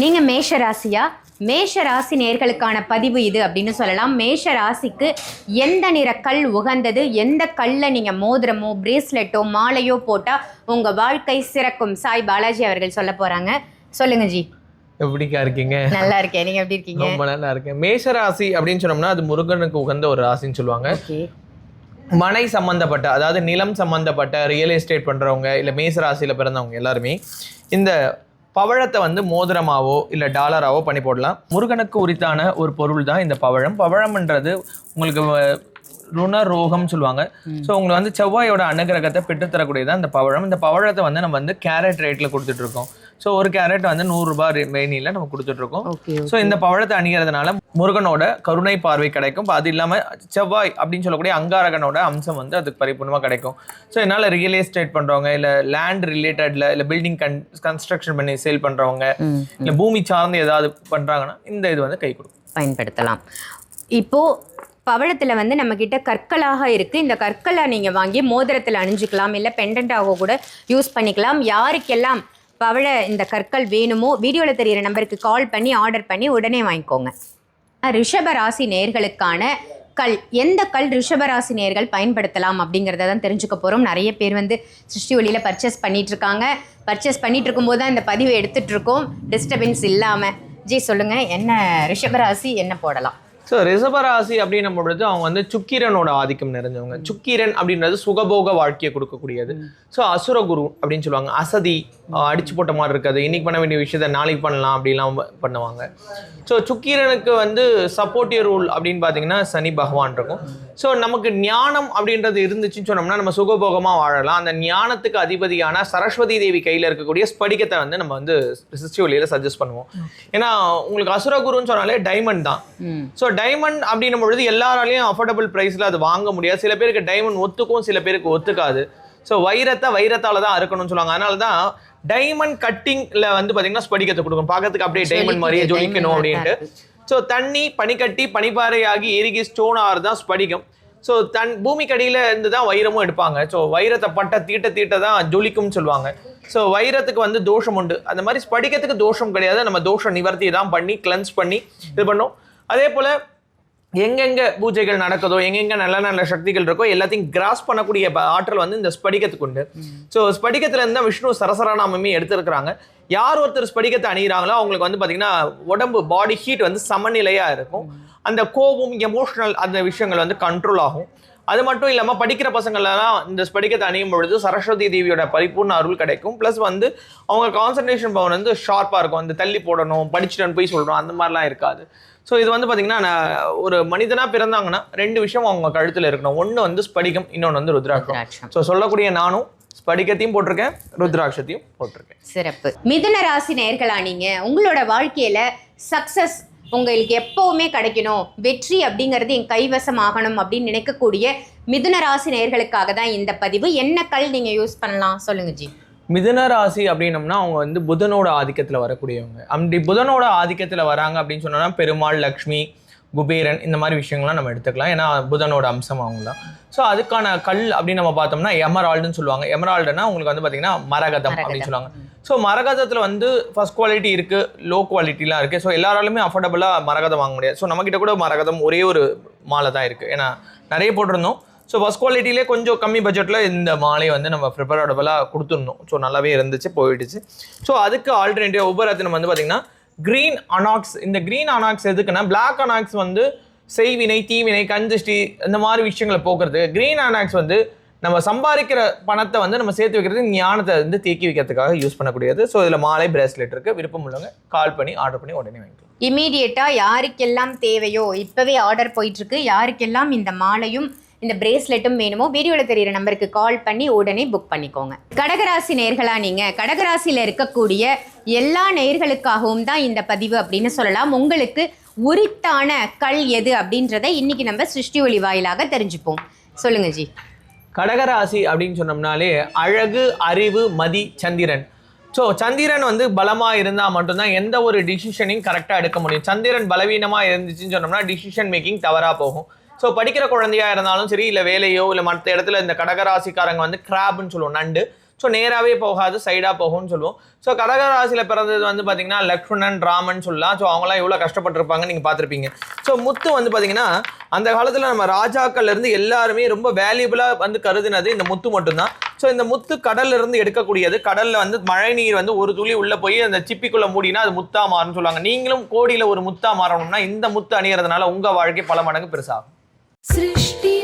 நீங்க மேஷ ராசியா மேஷ ராசி நேர்களுக்கான பதிவு இது அப்படின்னு சொல்லலாம். மேஷ ராசிக்கு எந்த நிற கல் உகந்தது? எந்த கல்ல நீங்க மோதிரமோ பிரேஸ்லெட்டோ மாலையோ போட்டா உங்க வாழ்க்கை சிறக்கும்? சாய் பாலாஜி அவர்கள் சொல்ல போறாங்க. சொல்லுங்க ஜி. எப்படிக்கா இருக்கீங்க? நல்லா இருக்கேன். நீங்க எப்படி இருக்கீங்க? ரொம்ப நல்லா இருக்கேன். மேஷ ராசி அப்படின்னு சொன்னோம்னா அது முருகனுக்கு உகந்த ஒரு ராசின்னு சொல்லுவாங்க. மனை சம்பந்தப்பட்ட அதாவது நிலம் சம்பந்தப்பட்ட ரியல் எஸ்டேட் பண்றவங்க இல்ல மேஷ ராசியில பிறந்தவங்க எல்லாருமே இந்த பவழத்தை வந்து மோதிரமாவோ இல்ல டாலராவோ பண்ணி போடலாம். முருகனுக்கு உரித்தான ஒரு பொருள் தான் இந்த பவழம். பவழம்ன்றது உங்களுக்கு ருண ரோகம் சொல்லுவாங்க. ஸோ உங்களுக்கு வந்து செவ்வாயோட அனுகிரகத்தை பெற்றுத்தரக்கூடியதான் இந்த பவழம். இந்த பவழத்தை வந்து நம்ம வந்து கேரட் ரேட்ல கொடுத்துட்டு இருக்கோம். ஸோ ஒரு கேரட் வந்து நூறுரூபா மேனியில் நம்ம ஓகே ஸோ இந்த பவழத்தை அணிகிறதுனால முருகனோட கருணை பார்வை கிடைக்கும். அது இல்லாமல் செவ்வாய் அப்படின்னு சொல்லக்கூடிய அங்காரகனோட அம்சம் வந்து அதுக்கு பரிபூர்ணமாக கிடைக்கும். ஸோ என்னால் ரியல் எஸ்டேட் பண்ணுறவங்க இல்லை லேண்ட் ரிலேட்டடில் இல்லை பில்டிங் கன் கன்ஸ்ட்ரக்ஷன் பண்ணி சேல் பண்ணுறவங்க இல்லை பூமி சார்ந்து ஏதாவது பண்ணுறாங்கன்னா இந்த இது வந்து கை கொடுக்கும். பயன்படுத்தலாம். இப்போ பவழத்துல வந்து நம்ம கிட்ட கற்களாக இருக்கு. இந்த கற்களை நீங்க வாங்கி மோதிரத்துல அணிஞ்சுக்கலாம். இல்ல பெண்டன்டாக கூட யூஸ் பண்ணிக்கலாம். யாருக்கெல்லாம் பவழ இந்த கற்கள் வேணுமோ வீடியோவில் தெரியிற நம்பருக்கு கால் பண்ணி ஆர்டர் பண்ணி உடனே வாங்கிக்கோங்க. ரிஷப ராசி நேர்களுக்கான கல். எந்த கல் ரிஷபராசி நேர்கள் பயன்படுத்தலாம் அப்படிங்கிறத தான் தெரிஞ்சுக்க போகிறோம் நிறைய பேர் வந்து சிருஷ்டி ஒளியில் பர்ச்சேஸ் பண்ணிகிட்ருக்காங்க பர்ச்சேஸ் பண்ணிகிட்ருக்கும்போது தான் இந்த பதிவை எடுத்துகிட்ருக்கோம் டிஸ்டர்பன்ஸ் இல்லாமல் ஜி சொல்லுங்கள் என்ன ரிஷபராசி என்ன போடலாம்? ஸோ ரிஷபராசி அப்படின்னும் பொழுது அவங்க வந்து சுக்கிரனோட ஆதிக்கம் நிறைஞ்சவங்க. சுக்கிரன் அப்படின்றது சுகபோக வாழ்க்கையை கொடுக்கக்கூடியது. ஸோ அசுரகுரு அப்படின்னு சொல்லுவாங்க. அசதி அடிச்சு போட்ட மாதிரி இருக்காது. இன்னைக்கு பண்ண வேண்டிய விஷயத்த நாளைக்கு பண்ணலாம் அப்படிலாம் பண்ணுவாங்க. ஸோ சுக்கிரனுக்கு வந்து சப்போர்ட்டிவ் ரூல் அப்படின்னு பார்த்தீங்கன்னா சனி பகவான் இருக்கும். ஸோ நமக்கு ஞானம் அப்படின்றது இருந்துச்சுன்னு சொன்னோம்னா நம்ம சுகபோகமாக வாழலாம். அந்த ஞானத்துக்கு அதிபதியான சரஸ்வதி தேவி கையில் இருக்கக்கூடிய ஸ்படிகத்தை வந்து நம்ம வந்து சிஸ்டி வழியில் சஜஸ்ட் பண்ணுவோம். ஏன்னா உங்களுக்கு அசுரகுருன்னு சொன்னாலே டைமண்ட் தான். ஸோ டைமண்ட் அப்படின்னும் பொழுது எல்லாராலையும் அஃபோர்டபுள் ப்ரைஸில் அது வாங்க முடியாது. சில பேருக்கு டைமண்ட் ஒத்துக்கும் சில பேருக்கு ஒத்துக்காது. ஸோ வைரத்தை வைரத்தால தான் அறுக்கணும்னு சொல்லுவாங்க. அதனால தான் டைமண்ட் கட்டிங்ல வந்து பார்த்தீங்கன்னா ஸ்படிகத்தை கொடுக்கும் பார்க்கறதுக்கு அப்படியே டைமண்ட் மாதிரியே ஜொலிக்கணும் அப்படின்ட்டு. ஸோ தண்ணி பனிக்கட்டி பனிப்பாறையாகி எரிகி ஸ்டோன் ஆறு தான் ஸ்படிகம். ஸோ தன் பூமிக்கடியில இருந்து தான் வைரமும் எடுப்பாங்க. ஸோ வைரத்தை பட்ட தீட்ட தீட்ட தான் ஜொலிக்கும்னு சொல்லுவாங்க. ஸோ வைரத்துக்கு வந்து தோஷம் உண்டு. அந்த மாதிரி ஸ்படிகத்துக்கு தோஷம் கிடையாது. நம்ம தோஷ நிவர்த்தி தான் பண்ணி கிளென்ஸ் பண்ணி இது பண்ணோம். அதே போல எங்கெங்க பூஜைகள் நடக்குதோ எங்கெங்க நல்ல நல்ல சக்திகள் இருக்கோ எல்லாத்தையும் கிராஸ் பண்ணக்கூடிய ஆற்றல் வந்து இந்த ஸ்படிகத்துக்கு உண்டு. ஸோ ஸ்படிகத்துல இருந்து தான் விஷ்ணு சரசரநாமமே எடுத்திருக்கிறாங்க. யார் ஒருத்தர் ஸ்படிகத்தை அணிகிறாங்களோ அவங்களுக்கு வந்து பார்த்தீங்கன்னா உடம்பு பாடி ஹீட் வந்து சமநிலையா இருக்கும். அந்த கோபம் எமோஷனல் அந்த விஷயங்கள் வந்து கண்ட்ரோல் ஆகும். அது மட்டும் இல்லாமல் படிக்கிற பசங்களெல்லாம் இந்த ஸ்படிகத்தை அணியும் பொழுது சரஸ்வதி தேவியோட பரிபூர்ண அருள் கிடைக்கும். ப்ளஸ் வந்து அவங்க கான்சன்ட்ரேஷன் பவர் வந்து ஷார்ப்பாக இருக்கும். அந்த தள்ளி போடணும் படிச்சுட்டு போய் சொல்லணும் அந்த மாதிரிலாம் இருக்காது. ஸோ இது வந்து பார்த்தீங்கன்னா நான் ஒரு மனிதனாக பிறந்தாங்கன்னா ரெண்டு விஷயம் அவங்க கழுத்தில் இருக்கணும். ஒன்று வந்து ஸ்படிகம் இன்னொன்று வந்து ருத்ராட்சம். ஸோ சொல்லக்கூடிய நானும் ஸ்படிகத்தையும் போட்டிருக்கேன் ருத்ராட்சத்தையும் போட்டிருக்கேன். சிறப்பு. மிதுன ராசி நேர்களா நீங்க? உங்களோட வாழ்க்கையில சக்சஸ் உங்களுக்கு எப்போவுமே கிடைக்கணும். வெற்றி அப்படிங்கிறது என் கைவசம் ஆகணும் அப்படின்னு நினைக்கக்கூடிய மிதுன ராசி நேர்களுக்காக தான் இந்த பதிவு. என்ன கல் நீங்கள் யூஸ் பண்ணலாம்? சொல்லுங்க ஜி. மிதுன ராசி அப்படின்னம்னா அவங்க வந்து புதனோட ஆதிக்கத்தில் வரக்கூடியவங்க. அப்படி புதனோட ஆதிக்கத்தில் வராங்க அப்படின்னு சொன்னோன்னா பெருமாள் லக்ஷ்மி குபேரன் இந்த மாதிரி விஷயங்கள்லாம் நம்ம எடுத்துக்கலாம். ஏன்னா புதனோட அம்சம் அவங்க தான் ஸோ அதுக்கான கல் அப்படின்னு நம்ம பார்த்தோம்னா எமரால்டுன்னு சொல்லுவாங்க. எமரால்டுனா உங்களுக்கு வந்து பார்த்தீங்கன்னா மரகதம் அப்படின்னு சொல்லுவாங்க. ஸோ மரகதத்தில் வந்து ஃபர்ஸ்ட் குவாலிட்டி இருக்குது லோ குவாலிட்டிலாம் இருக்குது ஸோ எல்லாராலுமே அஃபோர்டபுளாக மரகதம் வாங்க முடியாது. ஸோ நம்மக்கிட்ட கூட மரகதம் ஒரே ஒரு மாலை தான் இருக்குது ஏன்னா நிறைய போட்டிருந்தோம். ஸோ ஃபஸ்ட் குவாலிட்டிலே கொஞ்சம் கம்மி பட்ஜெட்டில் இந்த மாலையை வந்து நம்ம ப்ரிப்பரபிளாக கொடுத்துருந்தோம் ஸோ நல்லாவே இருந்துச்சு போயிடுச்சு. ஸோ அதுக்கு ஆல்டர்னேட்டிவ் உபரத்தினம் வந்து பார்த்திங்கன்னா க்ரீன் அனாக்ஸ் இந்த க்ரீன் அனாக்ஸ் எதுக்குன்னா பிளாக் அனாக்ஸ் வந்து செய்வினை தீவினை கஞ்சிஷ்டி இந்த மாதிரி விஷயங்களை போக்குறது. க்ரீன் அனாக்ஸ் வந்து நம்ம சம்பாதிக்கிற பணத்தை வந்து நம்ம சேர்த்து வைக்கிறது ஞானத்தை வந்து தேக்கி வைக்கிறதுக்காக யூஸ் பண்ணக்கூடியது. ஸோ இதில் மாலை பிரேஸ்லெட் இருக்குது விருப்பம் உள்ளவங்க கால் பண்ணி ஆர்டர் பண்ணி உடனே வாங்கிக்கலாம். இமீடியட்டாக யாருக்கெல்லாம் தேவையோ இப்பவே ஆர்டர் போயிட்டுருக்கு யாருக்கெல்லாம் இந்த மாலையும் இந்த பிரேஸ்லெட்டும் வேணுமோ வீடியோவில் தெரிகிற நம்பருக்கு கால் பண்ணி உடனே புக் பண்ணிக்கோங்க. கடகராசி நேர்களாக நீங்கள் கடகராசியில் இருக்கக்கூடிய எல்லா நேர்களுக்காகவும் தான் இந்த பதிவு அப்படின்னு சொல்லலாம். உங்களுக்கு உரித்தான கல் எது அப்படின்றத இன்னைக்கு நம்ம சிருஷ்டி ஒளி வாயிலாக தெரிஞ்சுப்போம். சொல்லுங்க ஜி. கடகராசி அப்படின்னு சொன்னோம்னாலே அழகு அறிவு மதி சந்திரன். ஸோ சந்திரன் வந்து பலமாக இருந்தால் மட்டும்தான் எந்த ஒரு டிசிஷனையும் கரெக்டாக எடுக்க முடியும். சந்திரன் பலவீனமாக இருந்துச்சுன்னு சொன்னோம்னா டிசிஷன் மேக்கிங் தவறாக போகும். ஸோ படிக்கிற குழந்தையா இருந்தாலும் சரி இல்லை வேலையோ இல்லை மற்ற இடத்துல இந்த கடகராசிக்காரங்க வந்து கிராப்னு சொல்லுவோம் நண்டு. ஸோ நேராகவே போகாது சைடாக போகும்னு சொல்லுவோம். ஸோ கடகராசியில் பிறந்தது வந்து பார்த்தீங்கன்னா லக்ஷ்மணன் ராமன் சொல்லலாம். ஸோ அவங்களாம் எவ்வளோ கஷ்டப்பட்டிருப்பாங்க நீங்கள் பார்த்துருப்பீங்க ஸோ முத்து வந்து பார்த்திங்கன்னா அந்த காலத்தில் நம்ம ராஜாக்கள்லேருந்து எல்லாருமே ரொம்ப வேல்யூபிளாக வந்து கருதினது இந்த முத்து மட்டும்தான். ஸோ இந்த முத்து கடல்ல இருந்து எடுக்கக்கூடியது கடலில் வந்து மழை நீர் வந்து ஒரு துளி உள்ளே போய் அந்த சிப்பிக்குள்ளே மூடினா அது முத்தா மாறும்னு சொல்லுவாங்க. நீங்களும் கோடியில் ஒரு முத்தா மாறணும்னா இந்த முத்து அணியறதுனால உங்கள் வாழ்க்கை பல மடங்கு பெருசாகும். सृष्टि